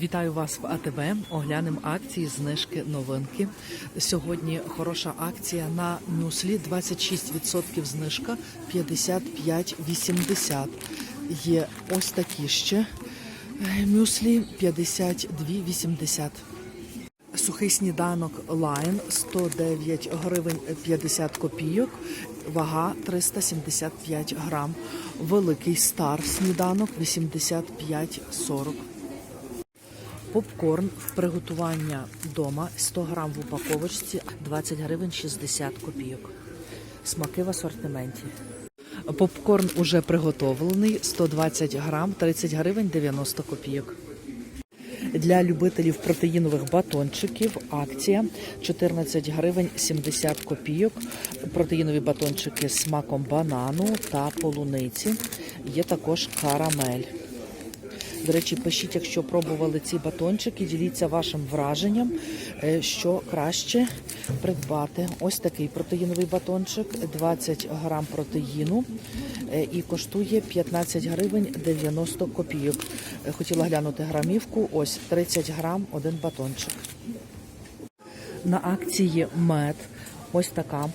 Вітаю вас в АТБ. Оглянемо акції, знижки, новинки. Сьогодні хороша акція на мюслі. 26% знижка 55,80. Є ось такі ще мюслі 52,80. Сухий сніданок Лайн 109 гривень 50 копійок, вага 375 грам. Великий стар сніданок 85,40. Попкорн в приготування вдома 100 грам в упаковочці 20 гривень 60 копійок. Смаки в асортименті. Попкорн уже приготовлений 120 грам 30 гривень 90 копійок. Для любителів протеїнових батончиків акція 14 гривень 70 копійок. Протеїнові батончики з смаком банану та полуниці. Є також карамель. До речі, пишіть, якщо пробували ці батончики, діліться вашим враженням, е, що краще придбати. Ось такий протеїновий батончик, 20 грам протеїну е, і коштує 15 гривень 90 копійок. Е, Хотіла глянути грамівку. Ось 30 грам один батончик. На акції мед. Ось така.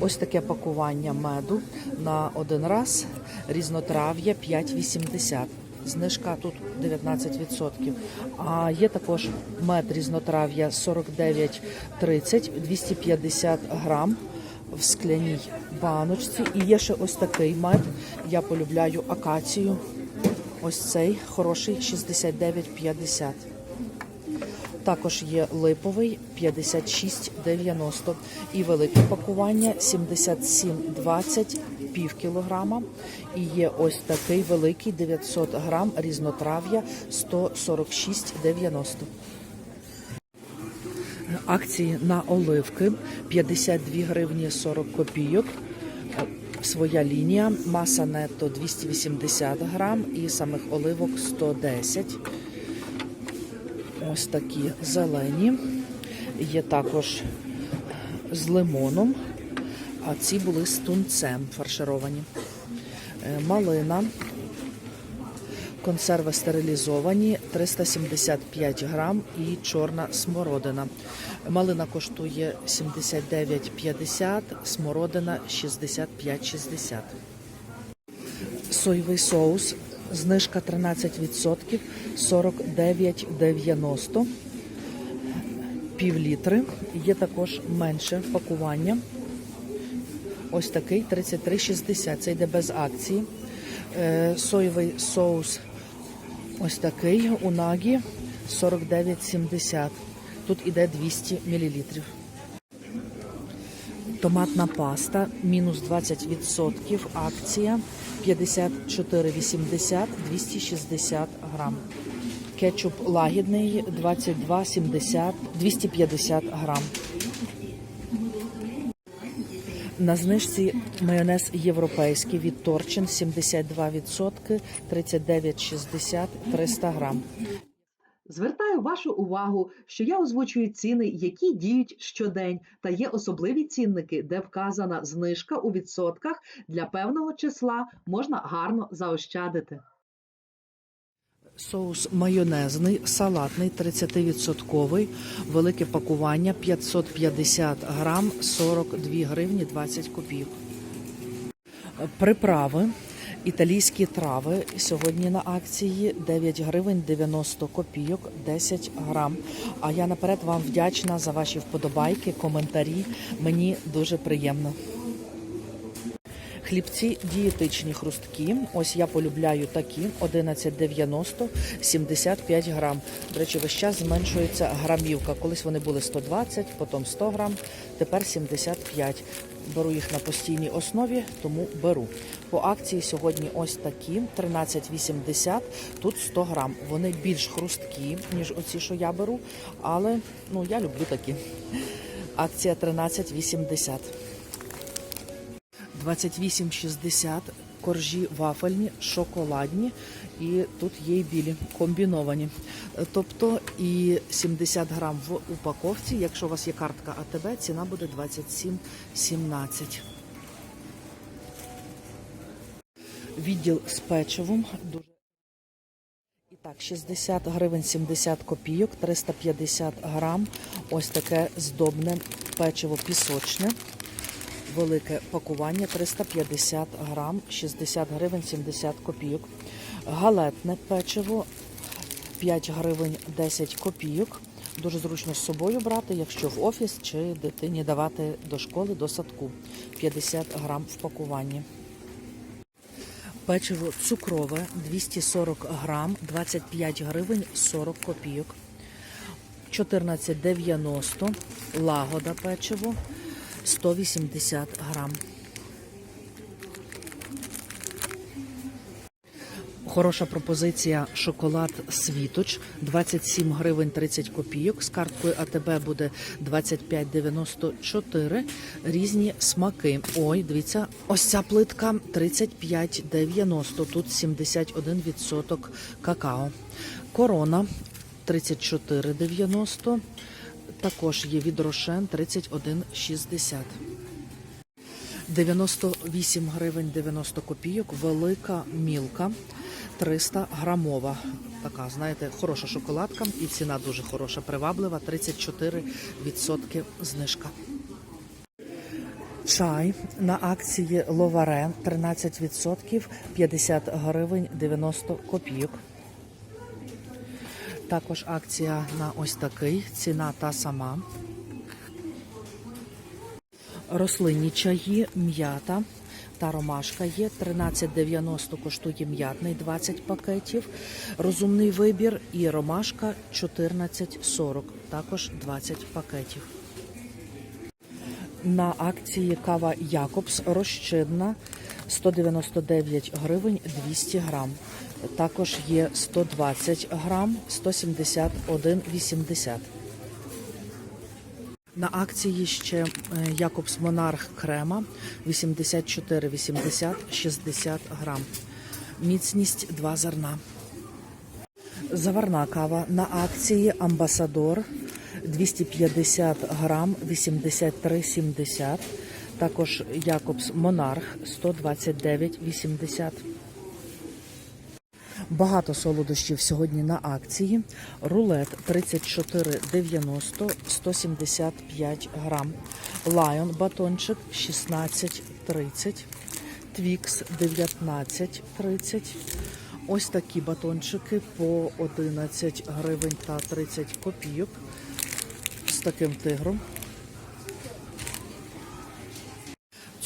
Ось таке пакування меду на один раз. Різнотрав'я 5,80. Знижка тут 19%. А є також мед різнотрав'я 49,30, 250 грам в скляній баночці. І є ще ось такий мед. Я полюбляю акацію. Ось цей хороший 69,50. Також є липовий 56,90 і велике пакування 77,20 пів кілограма. І є ось такий великий 900 грам різнотрав'я 146,90. Акції на оливки 52 гривні 40 копійок. Своя лінія, маса нетто 280 грам і самих оливок 110. Ось такі зелені. Є також з лимоном, а ці були з тунцем фаршировані. Е, Малина. Консерви стерилізовані 375 грам і чорна смородина. Малина коштує 79,50, смородина 65,60. Соєвий соус. Знижка 13%, 49,90. Пів літри. Є також менше пакування. Ось такий 33,60. Це йде без акції. Е, Соєвий соус ось такий. Унагі 49,70. Тут іде 200 мл. Томатна паста мінус 20%. Акція 54,80, 260 грам. Кетчуп лагідний 22,70, 250 грам. На знижці майонез європейський від Торчин 72%, 39,60, 300 грам. Звертаю вашу увагу, що я озвучую ціни, які діють щодень, та є особливі цінники, де вказана знижка у відсотках для певного числа можна гарно заощадити. Соус майонезний, салатний, 30%, велике пакування 550 грам, 42 гривні 20 копійок. Приправи, італійські трави сьогодні на акції 9 гривень 90 копійок, 10 грам. А я наперед вам вдячна за ваші вподобайки, коментарі. Мені дуже приємно. Хлібці дієтичні хрусткі. Ось я полюбляю такі 11,90, 75 грам. До речі, весь час зменшується грамівка. Колись вони були 120, потім 100 грам, тепер 75. Беру їх на постійній основі, тому беру. По акції сьогодні ось такі 13,80, тут 100 грам. Вони більш хрусткі, ніж оці, що я беру, але ну, я люблю такі. Акція 13,80. 28,60 коржі вафельні, шоколадні, і тут є і білі, комбіновані. Тобто і 70 грам в упаковці. Якщо у вас є картка АТБ, ціна буде 27,17. Відділ з печивом дуже Так, 60 гривень 70 копійок, 350 грам. Ось таке здобне печиво пісочне. Велике пакування 350 грам, 60 гривень 70 копійок. Галетне печиво 5 гривень 10 копійок. Дуже зручно з собою брати, якщо в офіс чи дитині давати до школи, до садку. 50 грам в пакуванні. Печиво цукрове 240 грам, 25 гривень 40 копійок. 14,90 лагода печиво 180 грам. Хороша пропозиція шоколад Світоч 27 гривень 30 копійок. З карткою АТБ буде 25,94. Різні смаки. Ой, дивіться, ось ця плитка 35,90. Тут 71% какао. Корона 34,90. Також є від Рошен 31,60. 98 гривень 90 копійок, велика мілка, 300 грамова. Така, знаєте, хороша шоколадка і ціна дуже хороша, приваблива, 34% знижка. Чай на акції Ловаре 13%, 50 гривень 90 копійок. Також акція на ось такий, ціна та сама. Рослинні чаї, м'ята та ромашка є. 13,90 коштує м'ятний 20 пакетів. Розумний вибір і ромашка 14,40, також 20 пакетів. На акції кава Якобс розчинна 199 гривень 200 грам. Також є 120 грам 171,80. На акції ще е, Якобс Монарх крема 84,80 60 грам. Міцність 2 зерна. Заварна кава на акції Амбасадор 250 грам 83,70. Також Якобс Монарх 129,80. Багато солодощів сьогодні на акції. Рулет 34,90, 175 грам. Лайон батончик 16,30. Твікс 19,30. Ось такі батончики по 11 гривень та 30 копійок. З таким тигром.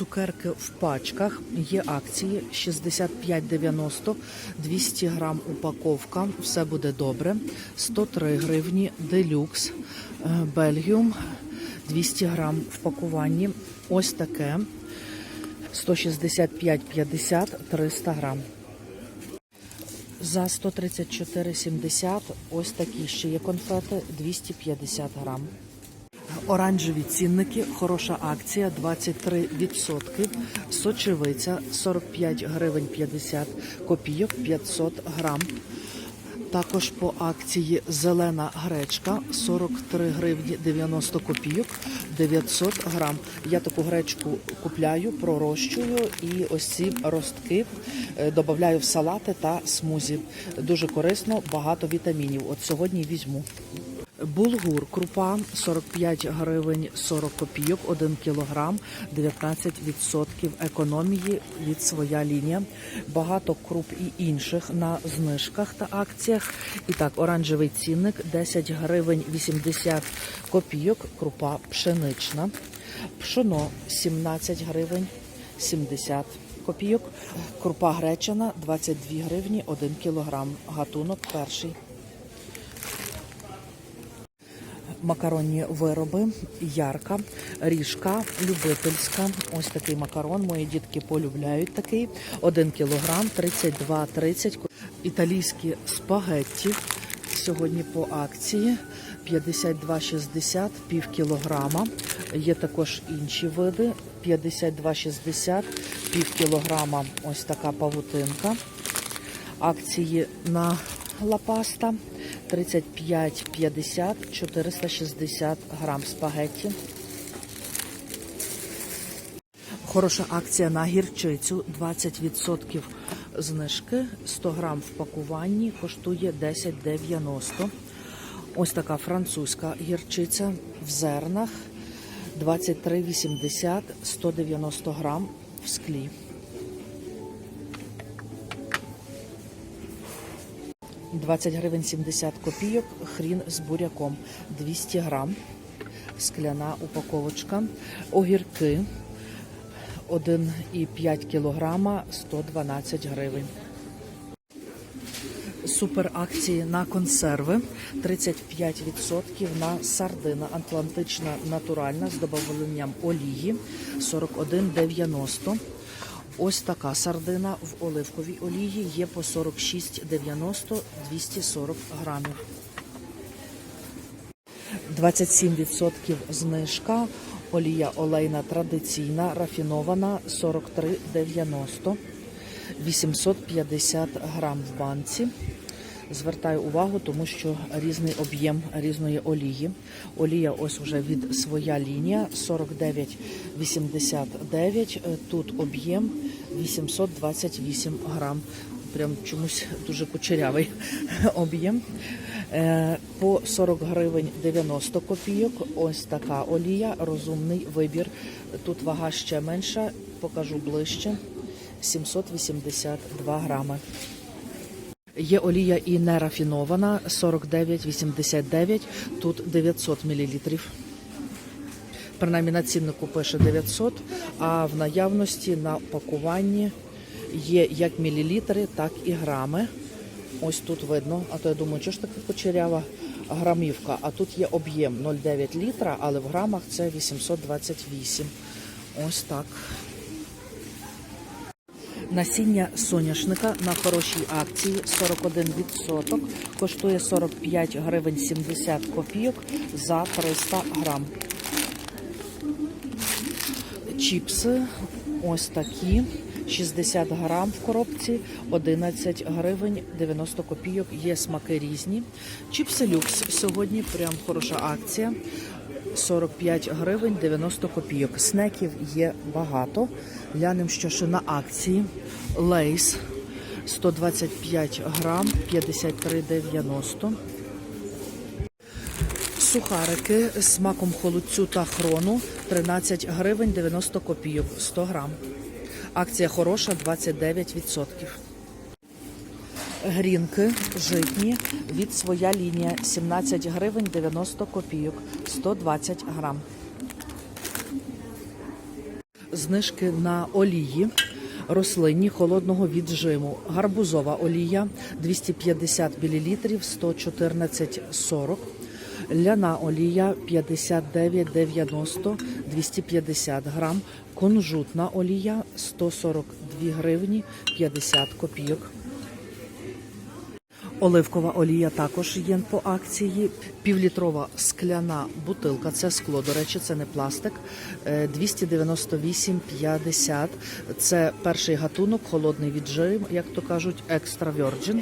Цукерки в пачках є акції 65,90, 200 грам упаковка. Все буде добре. 103 гривні делюкс, е, Бельгіум 200 грам в. Ось таке 165,50, 300 грам. За 134,70 ось такі ще є конфети 250 грам. Оранжеві цінники, хороша акція, 23%. Сочевиця 45 гривень 50 копійок, 500 грам. Також по акції зелена гречка 43 гривні 90 копійок, 900 грам. Я таку гречку купляю, пророщую і ось ці ростки е, додаю в салати та смузі. Дуже корисно, багато вітамінів. От сьогодні візьму. Булгур крупа 45 гривень 40 копійок, 1 кілограм, 19% економії від своя лінія. Багато круп і інших на знижках та акціях. І так, оранжевий цінник 10 гривень 80 копійок, крупа пшенична. Пшоно 17 гривень 70 копійок. Крупа гречана 22 гривні 1 кілограм. Гатунок перший. Макаронні вироби, ярка, ріжка, любительська. Ось такий макарон. Мої дітки полюбляють такий. 1 кілограм, 32,30. Італійські спагетті. Сьогодні по акції 52,60, пів кілограма. Є також інші види. 52,60, пів кілограма. Ось така павутинка. Акції на лапаста 35,50, 460 грам спагетті. Хороша акція на гірчицю 20% знижки. 100 грам в пакуванні коштує 10,90. Ось така французька гірчиця в зернах 23,80, 190 грам в склі. Двадцять гривень 70 копійок, хрін з буряком. 200 грам, скляна упаковочка, огірки. 1,5 кілограма 112 гривень. Супер акції на консерви. 35% на сардина Атлантична натуральна з додаванням олії. 41,90. Ось така сардина в оливковій олії є по 46,90 240 грамів. 27% знижка. Олія олейна традиційна, рафінована 43,90. 850 грам в банці. Звертаю увагу, тому що різний об'єм різної олії. Олія ось вже від своя лінія 49,89. Е, Тут об'єм 828 грам. Прям чомусь дуже кучерявий об'єм. Е, По 40 гривень 90 копійок. Ось така олія, розумний вибір. Тут вага ще менша, покажу ближче. 782 грами. Є олія і нерафінована 49,89, тут 900 мл. Принаймні на ціннику пише 900, а в наявності на пакуванні є як мілілітри, так і грами. Ось тут видно, а то я думаю, що ж таке кучерява грамівка, а тут є об'єм 0,9 літра, але в грамах це 828. Ось так. Насіння соняшника на хорошій акції 41%, коштує 45 гривень 70 копійок за 300 грам. Чіпси ось такі 60 грам в коробці, 11 гривень 90 копійок. Є смаки різні. Чіпси люкс сьогодні прям хороша акція. 45 гривень 90 копійок. Снеків є багато. Глянемо, що ще на акції. Лейс 125 грам 53,90. Сухарики з смаком холодцю та хрону 13 гривень 90 копійок 100 грам. Акція хороша 29%. Грінки житні від своя лінія 17 гривень 90 копійок 120 грам. Знижки на олії рослинні холодного віджиму. Гарбузова олія 250 мл 114,40. Ляна олія 59,90 250 грам. Кунжутна олія 142 гривні 50 копійок. Оливкова олія також є по акції. Півлітрова скляна бутилка. Це скло. До речі, це не пластик. Е, 298,50. Це перший гатунок, холодний віджим, як то кажуть, екстра virgin.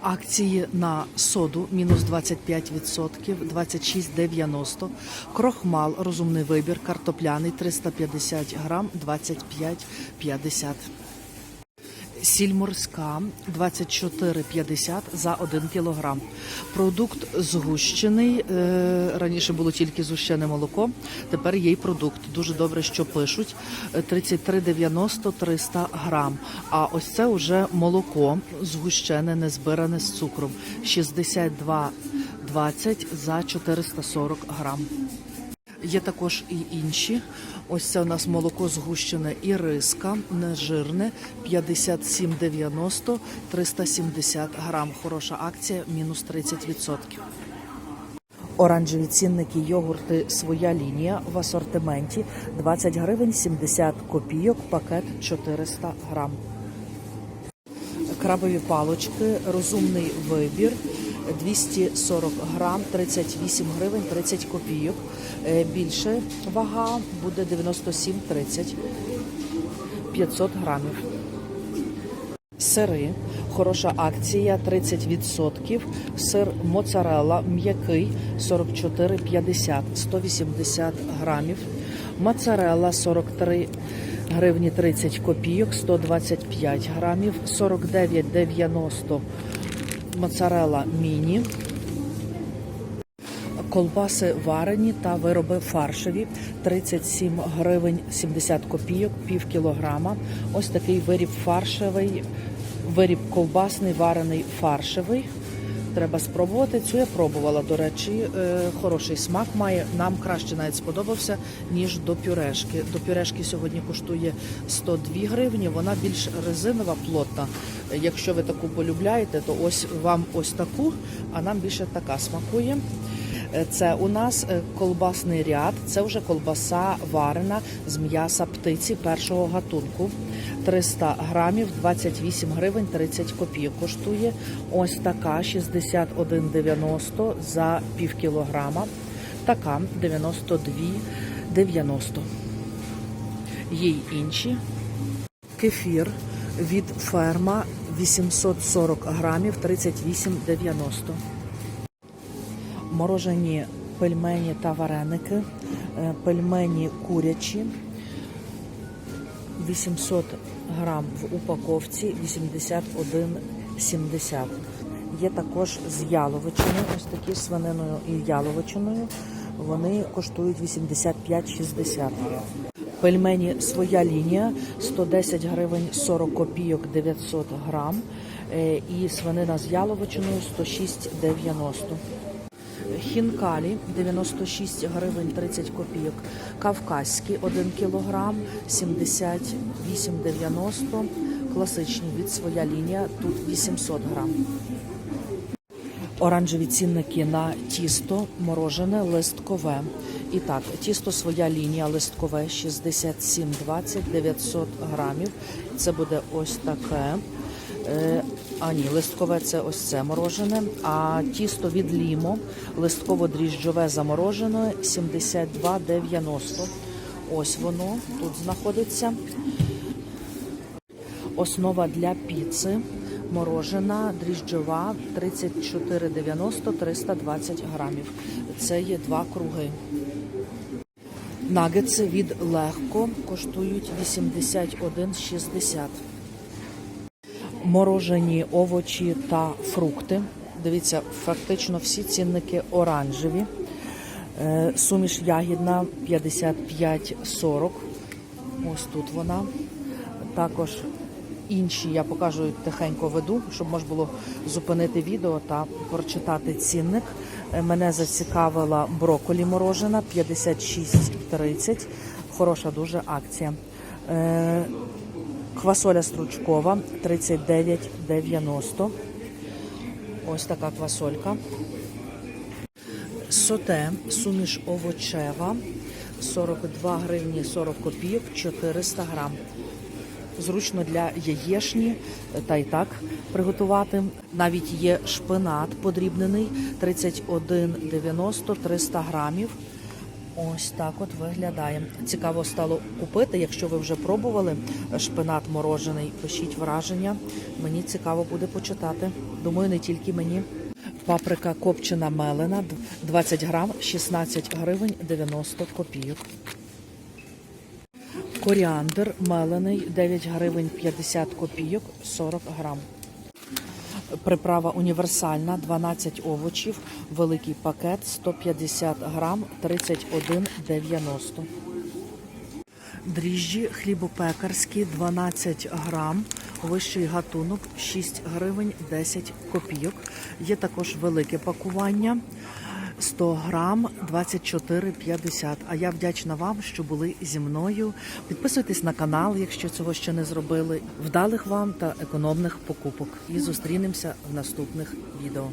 Акції на соду мінус 25%, 26,90. Крохмал, розумний вибір, картопляний 350 грам, 25,50. Сіль морська 24,50 за 1 кілограм. Продукт згущений. е, Раніше було тільки згущене молоко. Тепер є й продукт. Дуже добре, що пишуть. Е, 33,90 300 грам. А ось це вже молоко згущене, не збиране з цукром. 62,20 за 440 грам. Є також і інші. Ось це у нас молоко згущене і риска, нежирне, 57,90, 370 грам. Хороша акція, мінус 30%. Оранжеві цінники, йогурти своя лінія в асортименті 20 гривень 70 копійок, пакет 400 грам. Крабові палочки, розумний вибір. 240 грам, 38 гривень 30 копійок. Е, Більше вага буде 97,30. 500 грамів. Сири. Хороша акція 30%. Сир моцарелла м'який 44,50, 180 грамів. Моцарелла 43 гривні 30 копійок, 125 грамів, 49,90 моцарела міні. Колбаси варені та вироби фаршеві 37 гривень 70 копійок, пів кілограма. Ось такий виріб фаршевий, виріб ковбасний, варений фаршевий. Треба спробувати. Цю я пробувала, до речі, е, хороший смак має. Нам краще навіть сподобався, ніж до пюрешки. До пюрешки сьогодні коштує 102 гривні, вона більш резинова, плотна. Якщо ви таку полюбляєте, то ось вам ось таку, а нам більше така смакує. Це у нас е, колбасний ряд, це вже колбаса варена з м'яса птиці першого гатунку. 300 грамів, 28 гривень 30 копійок коштує. Ось така 61,90 за пів кілограма. Така 92,90. Є й інші. Кефір від ферма 840 грамів 38,90 морожені пельмені та вареники, е, пельмені курячі, 800 грам в упаковці, 81,70. Є також з яловичиною, ось такі свининою і яловичиною. Вони коштують 85,60. Пельмені своя лінія 110 гривень 40 копійок 900 грам. Е, І свинина з яловичиною 106,90. Хінкалі 96 гривень 30 копійок. Кавказькі 1 кілограм 78,90. Класичні від своя лінія. Тут 800 грам. Оранжеві цінники на тісто морожене листкове. І так, тісто своя лінія листкове 67,20 900 грамів. Це буде ось таке. Е, А ні, листкове це ось це морожене. А тісто від лімо, листково-дріжджове заморожене 72,90. Ось воно тут знаходиться. Основа для піци. Морожена дріжджова 34,90 320 грамів. Це є два круги. Нагетси від легко коштують 81,60. Морожені овочі та фрукти. Дивіться, фактично всі цінники оранжеві. Е, Суміш ягідна 55,40. Ось тут вона. Також інші я покажу тихенько веду, щоб можна було зупинити відео та прочитати цінник. Е, Мене зацікавила броколі морожена 56,30. Хороша дуже акція. Квасоля стручкова 39,90. Ось така квасолька. Соте, суміш овочева 42 гривні 40 копійок, 400 грам. Зручно для яєшні та й так приготувати. Навіть є шпинат подрібнений 31,90 300 грамів. Ось так от виглядає. Цікаво стало купити. Якщо ви вже пробували шпинат морожений, пишіть враження. Мені цікаво буде почитати. Думаю, не тільки мені. Паприка копчена мелена 20 грам, 16 гривень 90 копійок. Коріандр мелений 9 гривень 50 копійок 40 грам. Приправа універсальна 12 овочів, великий пакет 150 грам 31,90. Дріжджі хлібопекарські 12 грам, вищий гатунок 6 гривень 10 копійок. Є також велике пакування 100 грам 24,50. А я вдячна вам, що були зі мною. Підписуйтесь на канал, якщо цього ще не зробили. Вдалих вам та економних покупок. І зустрінемося в наступних відео.